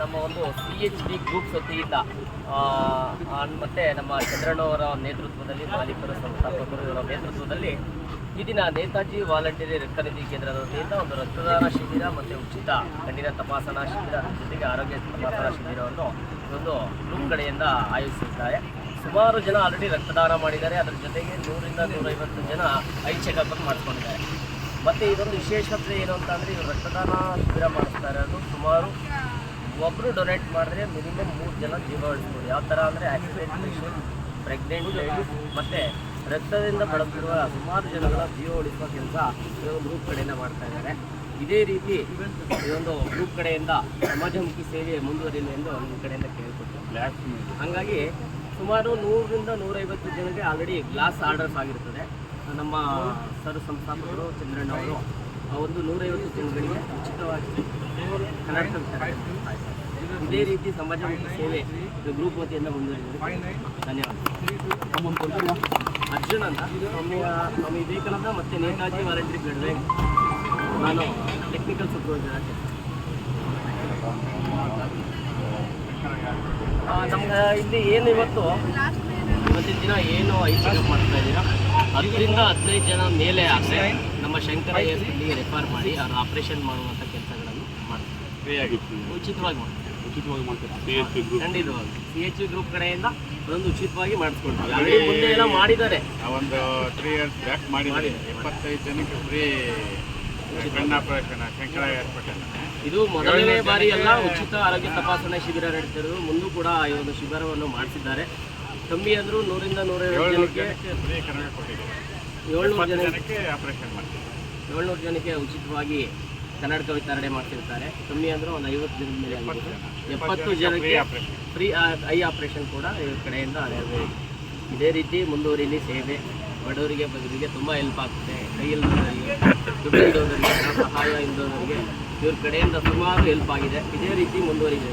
ನಮ್ಮ ಒಂದು C H D group ವತಿಯಿಂದ ಮತ್ತು ನಮ್ಮ ಚಂದ್ರಣ್ಣವರ ನೇತೃತ್ವದಲ್ಲಿ ಮಾಲೀಕರು ಸಂಸ್ಥಾಪಕರು ಇವರ ನೇತೃತ್ವದಲ್ಲಿ ಈ ದಿನ ನೇತಾಜಿ ವಾಲಂಟಿಯರ್ ರಕ್ತನಿಧಿ ಕೇಂದ್ರದ ವತಿಯಿಂದ ಒಂದು ರಕ್ತದಾನ ಶಿಬಿರ ಮತ್ತು ಉಚಿತ ಕಣ್ಣಿನ ತಪಾಸಣಾ ಶಿಬಿರ ಜೊತೆಗೆ ಆರೋಗ್ಯ ತಪಾಸಣಾ ಶಿಬಿರವನ್ನು ಒಂದು ಗ್ರೂಪ್ ಕಡೆಯಿಂದ ಆಯೋಜಿಸಿದ್ದಾರೆ. ಸುಮಾರು ಜನ ಆಲ್ರೆಡಿ ರಕ್ತದಾನ ಮಾಡಿದ್ದಾರೆ. ಅದರ ಜೊತೆಗೆ ನೂರಿಂದ ನೂರೈವತ್ತು ಜನ ಐ ಚೆಕಪ್ ಅನ್ನು ಮಾಡಿಸ್ಕೊಂಡಿದ್ದಾರೆ ಮತ್ತು ಇದೊಂದು ವಿಶೇಷತೆ ಏನು ಅಂತಂದರೆ ಇವರು ರಕ್ತದಾನ ಶಿಬಿರ ಮಾಡಿಸ್ತಾ ಇರೋದು ಸುಮಾರು ಒಬ್ಬರು ಡೊನೇಟ್ ಮಾಡಿದ್ರೆ ಮಿನಿಮಮ್ ಮೂರು ಜನ ಜೀವ ಉಳಿಸ್ಬೋದು. ಯಾವ ಥರ ಅಂದರೆ ಆಕ್ಸಿಡೆಂಟ್ ಪೇಷಂಟ್ ಪ್ರೆಗ್ನೆಂಟ್ ಲೇಡೀಸ್ ಮತ್ತು ರಕ್ತದಿಂದ ಬಳಸಿರುವ ಸುಮಾರು ಜನಗಳ ಜೀವ ಉಳಿಸುವ ಕೆಲಸ ಇದೊಂದು ಗ್ರೂಪ್ ಕಡೆಯಿಂದ ಮಾಡ್ತಾ ಇದ್ದಾರೆ. ಇದೇ ರೀತಿ ಇದೊಂದು ಗ್ರೂಪ್ ಕಡೆಯಿಂದ ಸಮಾಜಮುಖಿ ಸೇವೆ ಮುಂದುವರಿಯಲಿ ಎಂದು ನಮ್ಮ ಕಡೆಯಿಂದ ಕೇಳ್ಕೊಟ್ಟು ಹಾಗಾಗಿ ಸುಮಾರು ನೂರರಿಂದ ನೂರೈವತ್ತು ಜನಕ್ಕೆ ಆಲ್ರೆಡಿ ಗ್ಲಾಸ್ ಆರ್ಡರ್ಸ್ ಆಗಿರ್ತದೆ. ನಮ್ಮ ಸರ್ ಸಂಸ್ಥಾಪಕರು ಚಂದ್ರಣ್ಣ ಅವರು ಆ ಒಂದು ನೂರೈವತ್ತು ಜನಗಳಿಗೆ ಉಚಿತವಾಗಿ ಇದೇ. ರೀತಿ ಸಮಾಜಮುಖಿ ಸೇವೆ ಗ್ರೂಪ್ ವತಿಯಿಂದ ಮುಂದುವರಿದೆ ಧನ್ಯವಾದ. ಅರ್ಜುನ್ ಅಂತ ಸ್ವಾಮಿ ವಿವೇಕಾನಂದ ಮತ್ತು ನೇತಾಜಿ ವಾರಂಟ್ರಿ ಬಿಡುವೆ. ನಾನು ಟೆಕ್ನಿಕಲ್ ಸೂಪರ್ವೈಸರ್ ನಮ್ಗೆ ಇಲ್ಲಿ ಏನು ಇವತ್ತು? ಇವತ್ತಿನ ದಿನ ಏನು ಐಟಮ್ ಮಾಡ್ತಾ ಇದ್ದೀರಾ? ಅದರಿಂದ ಹದಿನೈದು ಜನ ಮೇಲೆ ಆದರೆ ನಮ್ಮ ಶಂಕರ ಎಸ್ ರೆಫರ್ ಮಾಡಿ ಅವ್ರ ಆಪರೇಷನ್ ಮಾಡುವಂಥ ಕೆಲಸಗಳನ್ನು ಮಾಡ್ತಾರೆ. ಉಚಿತವಾಗಿ ಮಾಡ್ತಾರೆ. ಉಚಿತವಾಗಿ ಮಾಡ್ತಾರೆ? ಖಂಡಿತವಾಗಿ. ಸಿ ಎಚ್ ಗ್ರೂಪ್ ಕಡೆಯಿಂದ ಅದೊಂದು ಉಚಿತವಾಗಿ ಮಾಡಿಸ್ಕೊಡ್ತೀವಿ ಆಲ್ರೆಡಿ ಮುಂದೆ ಎಲ್ಲ ಮಾಡಿದ್ದಾರೆ. ಒಂದು ತ್ರೀ ಇಯರ್ಸ್ ಬ್ಯಾಕ್ ಮಾಡಿದ್ದಾರೆ. ಎಪ್ಪತ್ತೈದು ಜನಕ್ಕೆ ಫ್ರೀ ಇದು ಮೊದಲನೇ ಬಾರಿ ಎಲ್ಲ ಉಚಿತ ಆರೋಗ್ಯ ತಪಾಸಣಾ ಶಿಬಿರ ನಡೆಸಿರೋದು ಮುಂದೂ ಕೂಡ ಈ ಒಂದು ಶಿಬಿರವನ್ನು ಮಾಡಿಸಿದ್ದಾರೆ. ಕಮ್ಮಿ ಅಂದರೂ ನೂರಿಂದ ನೂರೈವತ್ತು ಜನಕ್ಕೆ ಏಳ್ನೂರು ಜನಕ್ಕೆ ಆಪರೇಷನ್ ಮಾಡ್ತಾರೆ ಏಳ್ನೂರು ಜನಕ್ಕೆ ಉಚಿತವಾಗಿ ಕನ್ನಡಕ ವಿತರಣೆ ಮಾಡ್ತಿರ್ತಾರೆ. ಕಮ್ಮಿ ಅಂದ್ರೆ ಒಂದು ಐವತ್ತು ಜನದ ಮೇಲೆ. ಎಪ್ಪತ್ತು ಜನಕ್ಕೆ ಫ್ರೀ ಐ ಆಪರೇಷನ್ ಕೂಡ ಇವ್ರ ಕಡೆಯಿಂದ. ಇದೇ ರೀತಿ ಮುಂದುವರಿಲಿ ಸೇವೆ ಬಡವರಿಗೆ ಬದುಕಿಗೆ ತುಂಬ ಹೆಲ್ಪ್ ಆಗ್ತದೆ ಕೈಯಲ್ಲಿ ದುಡ್ಡು ಇಲ್ದವರಿಗೆ ಹಣ ಸಹಾಯ ಇಲ್ಲದವರಿಗೆ ಇವ್ರ ಕಡೆಯಿಂದ ಸುಮಾರು ಹೆಲ್ಪ್ ಆಗಿದೆ. ಇದೇ ರೀತಿ ಮುಂದುವರಿದೆ